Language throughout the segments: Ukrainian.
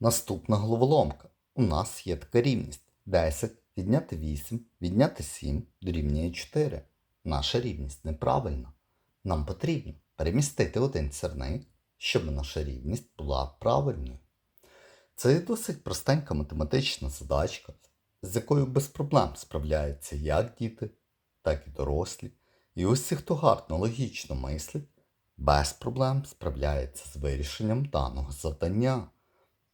Наступна головоломка. У нас є така рівність. 10 відняти 8, відняти 7 дорівнює 4. Наша рівність неправильна. Нам потрібно перемістити один сірник, щоб наша рівність була правильною. Це є досить простенька математична задачка, з якою без проблем справляються як діти, так і дорослі. І усі, хто гарно логічно мислить, без проблем справляється з вирішенням даного завдання.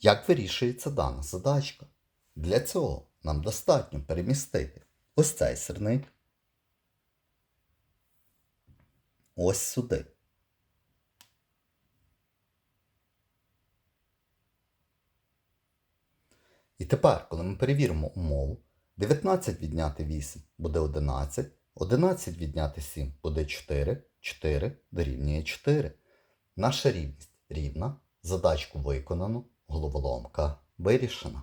Як вирішується дана задачка? Для цього нам достатньо перемістити ось цей сирник ось сюди. І тепер, коли ми перевіримо умову, 19 відняти 8 буде 11, 11 відняти 7 буде 4, 4 дорівнює 4. Наша рівність рівна, задачку виконано, головоломка вирішена.